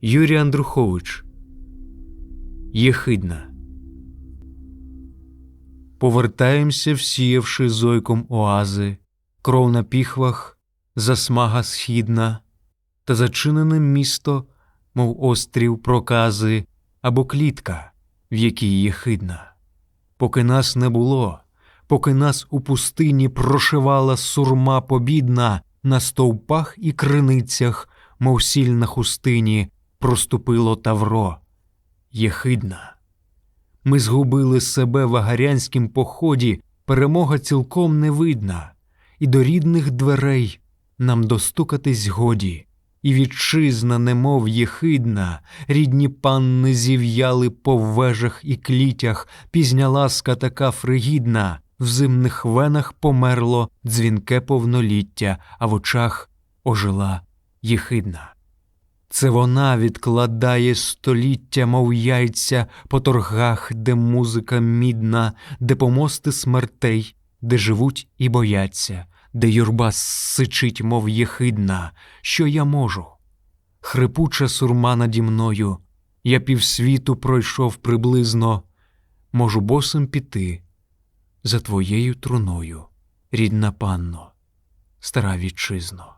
Юрій Андрухович Єхидна. Повертаємося, всіявши зойком оази, кров на піхвах, засмага східна, та зачинене місто, мов острів прокази або клітка, в якій єхидна. Поки нас не було, поки нас у пустині прошивала сурма побідна на стовпах і криницях, мов сіль на хустині, проступило тавро. Єхидна. Ми згубили себе в агарянськім поході, перемога цілком не видна, і до рідних дверей нам достукатись годі, і вітчизна, немов єхидна, рідні панни зів'яли по вежах і клітях, пізня ласка така фригідна, в зимних венах померло дзвінке повноліття, а в очах ожила єхидна. Це вона відкладає століття, мов яйця, по торгах, де музика мідна, де помости смертей, де живуть і бояться, де юрба сичить, мов єхидна, що я можу. Хрипуча сурма наді мною, я півсвіту пройшов приблизно, можу босим піти за твоєю труною, рідна панно, стара вітчизно.